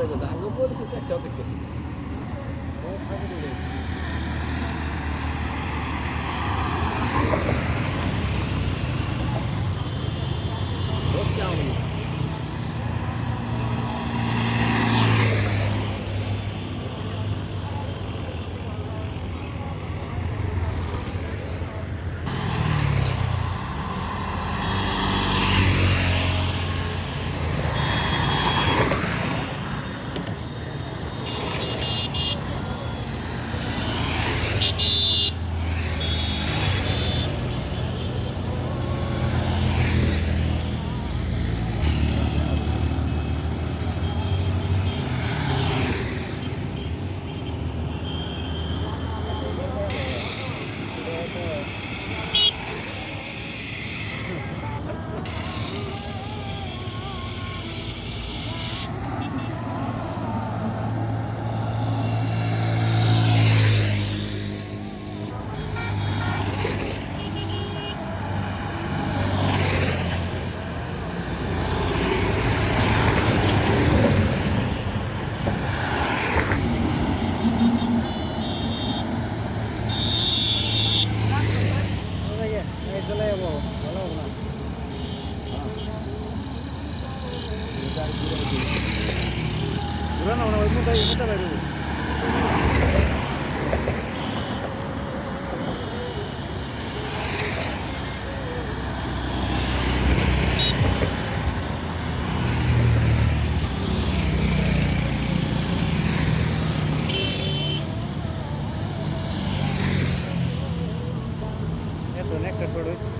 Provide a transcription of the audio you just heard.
হয়ে গেছে আগে তো একটাও দেখতেছি produto.